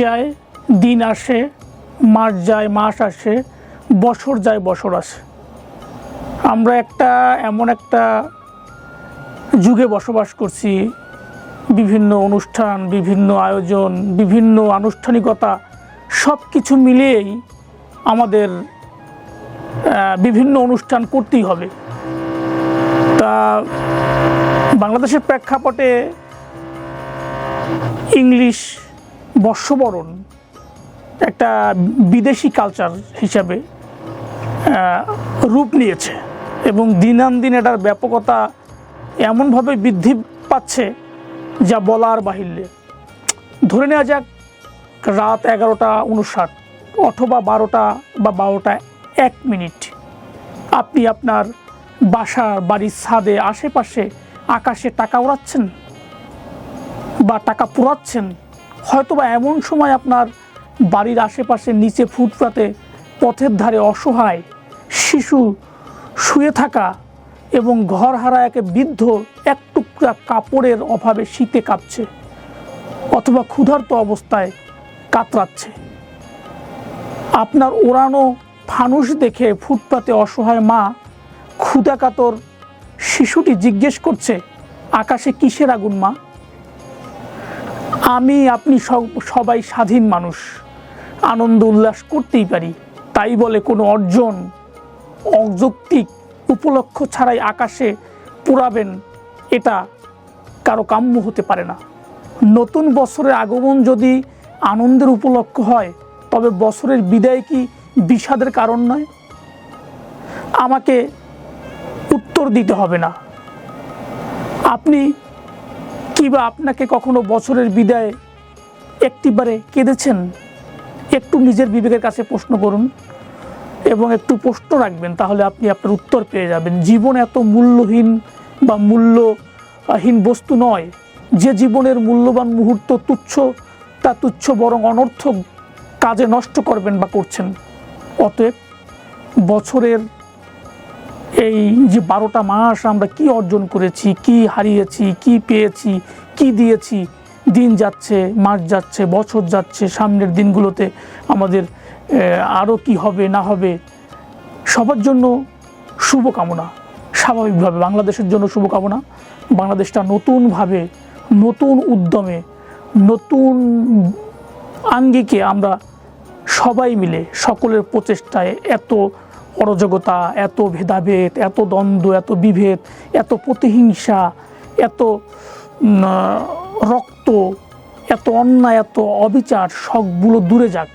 যায়, দিন আসে, মাস যায়, মাস আসে, বছর যায়, বছর আসে। আমরা একটা এমন একটা যুগে বসবাস করছি, বিভিন্ন অনুষ্ঠান, বিভিন্ন আয়োজন, বিভিন্ন আনুষ্ঠানিকতা সব কিছু মিলিয়েই আমাদের বিভিন্ন অনুষ্ঠান করতেই হবে। তা বাংলাদেশের প্রেক্ষাপটে ইংলিশ বর্ষবরণ একটা বিদেশি কালচার হিসাবে রূপ নিয়েছে এবং দিনান দিন এটার ব্যাপকতা এমনভাবে বৃদ্ধি পাচ্ছে যা বলার বাহিল্যে। ধরে নেওয়া যাক, রাত এগারোটা উনষাট অথবা বারোটা বা বারোটা এক মিনিট। আপনি আপনার বাসার বাড়ির ছাদে আশেপাশে আকাশে টাকা উড়াচ্ছেন বা টাকা পোড়াচ্ছেন? হয়তোবা এমন সময় আপনার বাড়ির আশেপাশে নিচে ফুটপাতে পথের ধারে অসহায় শিশু শুয়ে থাকা এবং ঘর হারা একে বৃদ্ধ এক টুকরা কাপড়ের অভাবে শীতে কাঁপছে অথবা ক্ষুধার্ত অবস্থায় কাতরাচ্ছে। আপনার ওড়ানো ফানুস দেখে ফুটপাতে অসহায় মা ক্ষুধা কাতর শিশুটি জিজ্ঞেস করছে, আকাশে কিসের আগুন মা? আমি, আপনি সব- সবাই স্বাধীন মানুষ। আনন্দ উল্লাস করতেই পারি। তাই বলে কোনো অর্জন অযৌক্তিক উপলক্ষ ছাড়াই আকাশে পুরাবেন এটা কারও কাম্য হতে পারে না। নতুন বছরের আগমন যদি আনন্দের উপলক্ষ হয়, তবে বছরের বিদায় কি বিষাদের কারণ নয়? আমাকে উত্তর দিতে হবে না। আপনি কি বা আপনাকে কখনো বছরের বিদায় একটিবারে কেঁদেছেন? একটু নিজের বিবেকের কাছে প্রশ্ন করুন এবং একটু প্রশ্ন রাখবেন, তাহলে আপনি আপনার উত্তর পেয়ে যাবেন। জীবন এত মূল্যহীন বা মূল্যহীন বস্তু নয়। যে জীবনের মূল্যবান মুহূর্ত তুচ্ছ, তা তুচ্ছ বরং অনর্থক কাজে নষ্ট করবেন বা করছেন। অতএব বছরের এই যে বারোটা মাস আমরা কি অর্জন করেছি, কি হারিয়েছি, কি পেয়েছি, কি দিয়েছি, দিন যাচ্ছে, মাস যাচ্ছে, বছর যাচ্ছে, সামনের দিনগুলোতে আমাদের আরও কি হবে, না হবে, সবার জন্য শুভকামনা। স্বাভাবিকভাবে বাংলাদেশের জন্য শুভকামনা। বাংলাদেশটা নতুনভাবে, নতুন উদ্যমে, নতুন আঙ্গিকে আমরা সবাই মিলে সকলের প্রচেষ্টায় এত অরাজকতা, এত ভেদাভেদ, এত দ্বন্দ্ব, এত বিভেদ, এত প্রতিহিংসা, এত রক্ত, এত অন্যায়, এত অবিচার, সবগুলো দূরে যাক।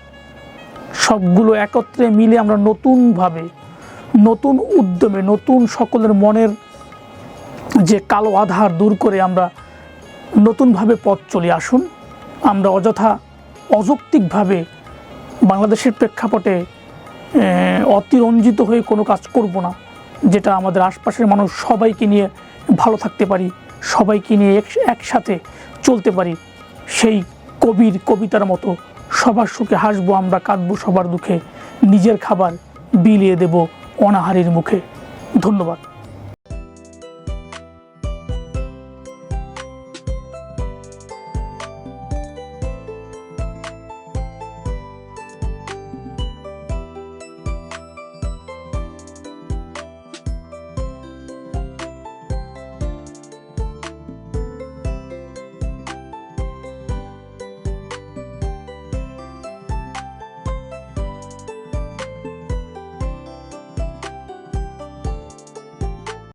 সবগুলো একত্রে মিলে আমরা নতুনভাবে, নতুন উদ্যমে, নতুন সকলের মনের যে কালো আধার দূর করে আমরা নতুনভাবে পথ চলে। আসুন, আমরা অযথা অযৌক্তিকভাবে বাংলাদেশের প্রেক্ষাপটে অতিরঞ্জিত হয়ে কোনো কাজ করব না, যেটা আমাদের আশপাশের মানুষ সবাইকে নিয়ে ভালো থাকতে পারি, সবাইকে নিয়ে এক- একসাথে চলতে পারি। সেই কবির কবিতার মতো সবার সুখে হাসবো আমরা, কাঁদবো সবার দুঃখে, নিজের খাবার বিলিয়ে দেব অনাহারের মুখে। ধন্যবাদ।